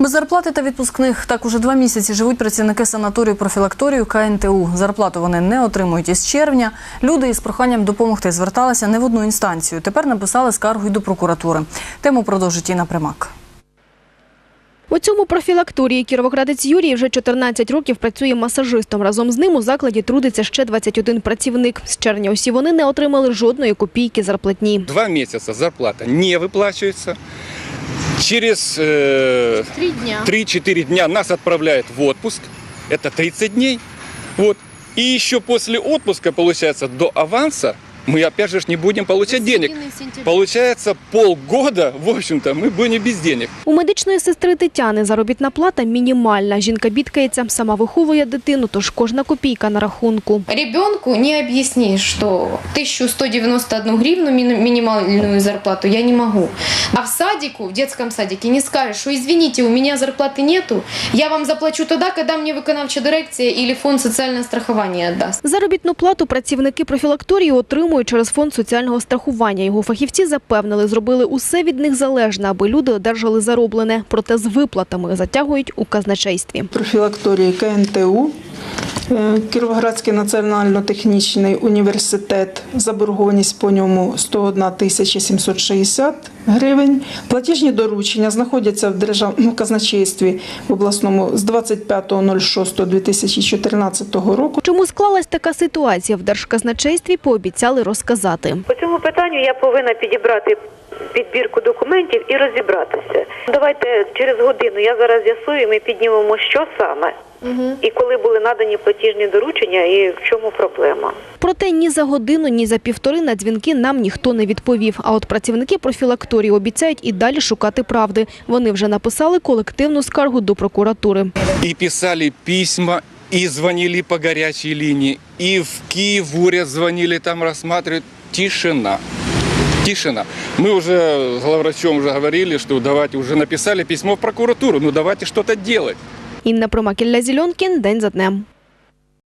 Без зарплати та відпускних так уже два місяці живуть працівники санаторію профілакторію КНТУ. Зарплату вони не отримують із червня. Люди із проханням допомогти зверталися не в одну інстанцію. Тепер написали скаргу й до прокуратури. Тему продовжить Інна Примак. У цьому профілакторії кіровоградець Юрій вже 14 років працює масажистом. Разом з ним у закладі трудиться ще 21 працівник. З червня усі вони не отримали жодної копійки зарплатні. Два месяца зарплата не выплачивается. Через э, 3-4 дня нас отправляют в отпуск. Это 30 дней. Вот. И еще после отпуска, получается, до аванса мы опять же ж не будем получать денег. Получается, полгода, в общем-то, мы будем без денег. У медичної сестри Тетяни заробітна плата мінімальна. Жінка бідкається, сама виховує дитину, тож кожна копійка на рахунку. Ребенку не объяснишь, что 1191 гривну мини- минимальную зарплату я не могу. А в садику, в детском садике не скажешь, что извините, у меня зарплаты нету, я вам заплачу тогда, когда мне виконавча дирекция или фонд социального страхования отдаст. Заробітну плату працівники профілакторії отримують через фонд соціального страхування. Його фахівці запевнили, зробили усе від них залежне, аби люди одержали зароблене. Проте з виплатами затягують у казначействі. профілакторії КНТУ, Кіровоградський національно-технічний університет, заборгованість по ньому 101 тисяча 760 гривень. Платіжні доручення знаходяться в державному казначействі в обласному з 25.06.2014 року. Чому склалась така ситуація в держказначействі, пообіцяли розказати. По цьому питанню я повинна підібрати підбірку документів і розібратися. Давайте через годину я зараз з'ясую, ми піднімемо, що саме, і коли були надані платіжні доручення, і в чому проблема. Проте ні за годину, ні за півтори на дзвінки нам ніхто не відповів. А от працівники профілакторії обіцяють і далі шукати правди. Вони вже написали колективну скаргу до прокуратури. И писали письма, и звонили по горячей линии, и в Киев в уряд звонили, там рассматривают. Тишина. Тишина. Мы уже с главврачом уже говорили, что давайте уже написали письмо в прокуратуру, ну давайте что-то делать. Інна Промакілля Зільонкін. День за днем.